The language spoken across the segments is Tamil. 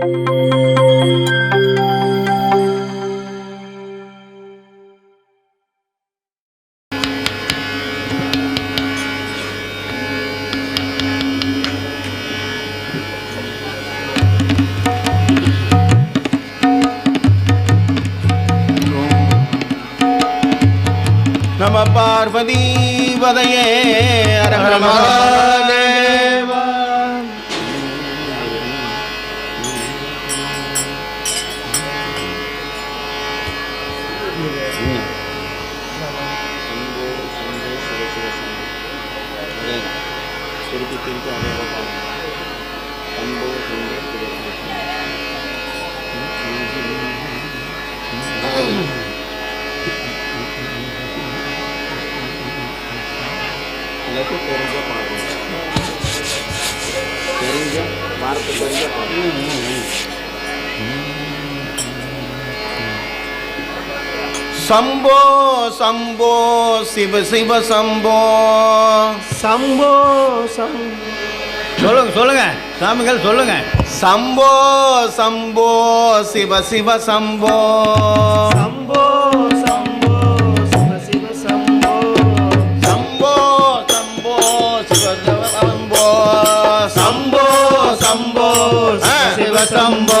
நம பார்வதி வதையே அரஹர திருப்பி அதே தான் அன்போ எனக்கு தெரிஞ்ச பாடம் தெரிஞ்ச வார்த்தை தெரிஞ்ச பாடம் சம்போ சம்போ சிவ சிவ சம்போ. சம்போ சம்போ சொல்லுங்க சொல்லுங்க. சாமிகள் சொல்லுங்க. சம்போ சம்போ சிவ சிவ சம்போ. சம்போ சம்போ சிவ சிவ சம்போ. சம்போ சம்போ சிவ சிவ சம்போ. சம்போ சம்போ சிவ சம்போ சம்போ.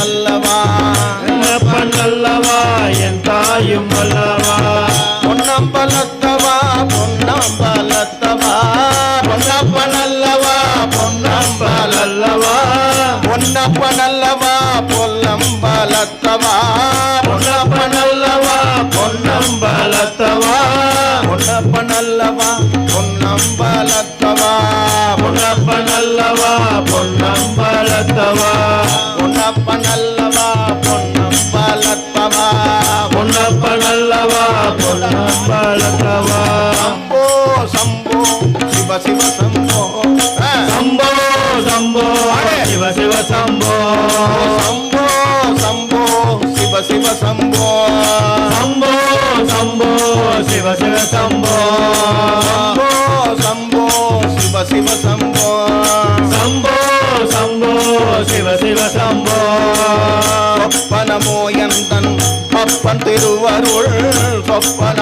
என்னப்பன் அல்லவா என் தாயும் அல்லவா? பொன்னம்பலத்தவா பொன்னம்பலத்தவா? பொன்னப்பன் அல்லவா பொன்னம்பல அல்லவா பொன்னப்பன் அல்லவா பொல்லம்பலத்தவா பொன்னப்பன் அல்லவா பொன்னம்பலத்தவா? பொன்னப்பன் அல்லவா பொன்னம்பலத்தவா? பொன்னப்பன் அல்லவா பொன்னம்பலத்தவா? బలకవా? సంభో సంభో శివ శివ సంభో. సంభో శివ శివ సంభో.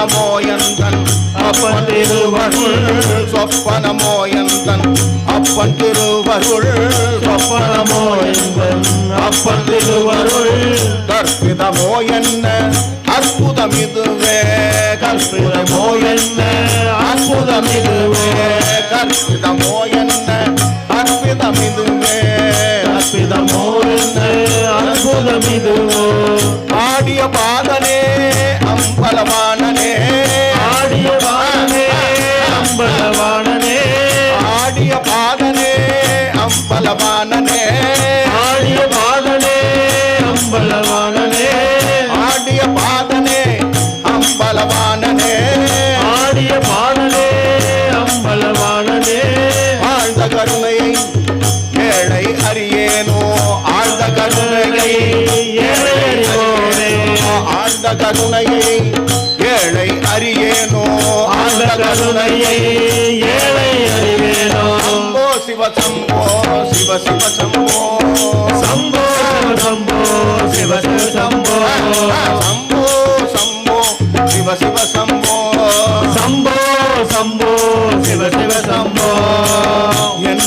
சொப்பனமோயந்தன் அப்பன் திருவருள் சொப்பனமோ அப்பன் திருவருள் சொப்பனமோ அப்பன் திருவருள் கற்பிதமோ என்ன அற்புதம் இதுவே கற்பிதமோ என்ன அற்புதம் இதுவே கற்பிதமோ ஆழ்ந்த கருணையை ஏழை அறியேனோ ஆண்ட கருணையை ஏழை அறிவேனோ சம்போ சிவ சம்போ சிவ சிவ சம்போ சம்போ சம்போ சிவ சிவ சம்போ சம்போ சம்போ சிவ சிவ சம்போ சம்போ சம்போ சிவ சிவ சம்போ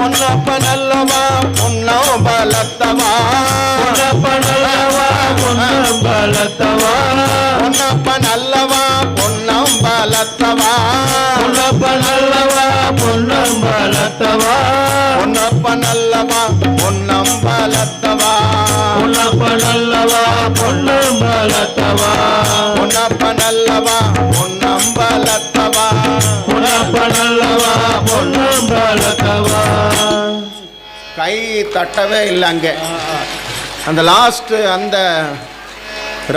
பொன்னப்பன் அல்லவா பொன்னோ பலத்தவா? பொன்னப்பன் அல்லவா பொன்னம் பலத்தவா? பொன்னப்பன் அல்லவா பொன்னம் பலத்தவா? பொன்னப்பன் அல்லவா பொன்னம் பலத்தவா? பொன்னப்பன் அல்லவா பொன்னம் பலத்தவா? பொன்னப்பன் அல்லவா பொன்னம் பலத்தவா? பொன்னப்பன் அல்லவா பொன்னம் பலத்தவா? பொன்னப்பன் அல்லவா கை தட்டவே இல்லை அங்கே. அந்த லாஸ்ட்டு அந்த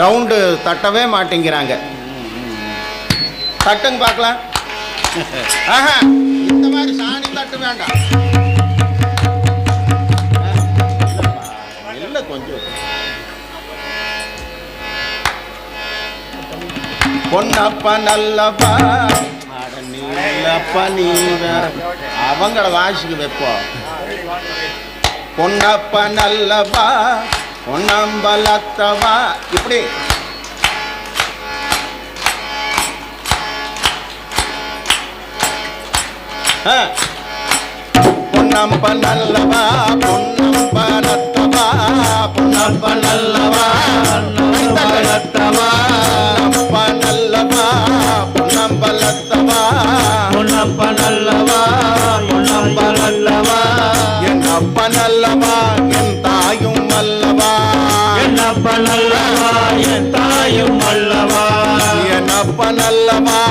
ரவுண்டு தட்டவே மாட்டேங்கிறாங்க. தட்டுங்க பார்க்கலாம். ஆஹா இந்த மாதிரி சாணி தட்டு வேண்டாம். இல்லை கொஞ்சம். பொன்னப்ப நல்லப்பா நீ அவங்கள வாசிக்க வைப்போம். பொன்னப்ப நல்லவா பொன்னம்பலத்தவா? இப்படி. பொன்னம்ப நல்லவா பொன்னம்பலத்தவா பொன்னப்ப நல்லவா அப்பன்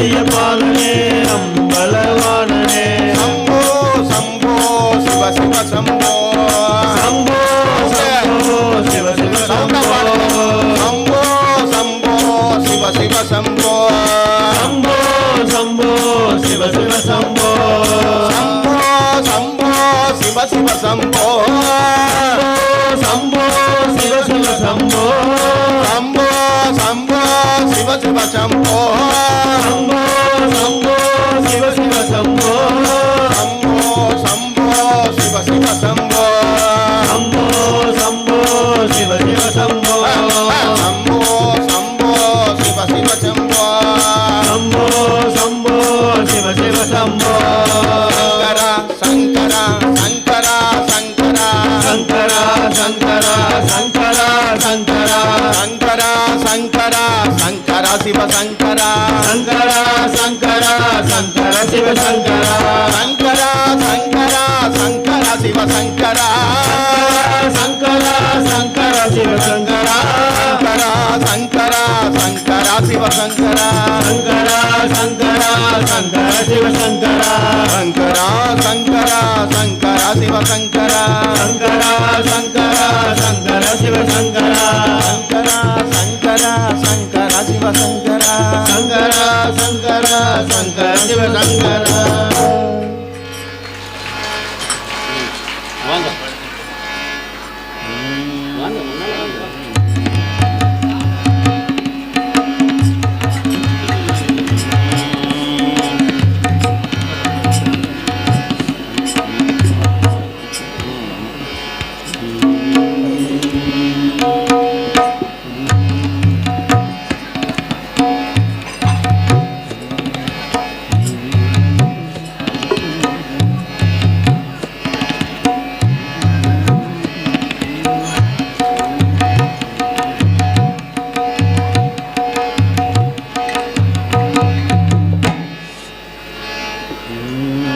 பெரிய பாலனே அம்பலவானனே சம்போ சம்போ சிவ சிவ சம்போ. சங்கர சங்கர சிவ சங்கர சங்கரா சங்கரா சங்கர சிவ சங்கரா சங்கர சங்கர சங்கர சிவ சங்கர சங்கரா சங்கர சிவ சங்கரா சங்கர சங்கர சங்கர சிவ சங்கர சங்கரா சங்கரா சங்கர சிவ சங்கரா சங்கர சங்கர சங்கர சிவ சங்கர சங்கரா சங்கரா சங்கர சிவ சங்கர சிவசங்கரா வாங்க வாங்க. Mm.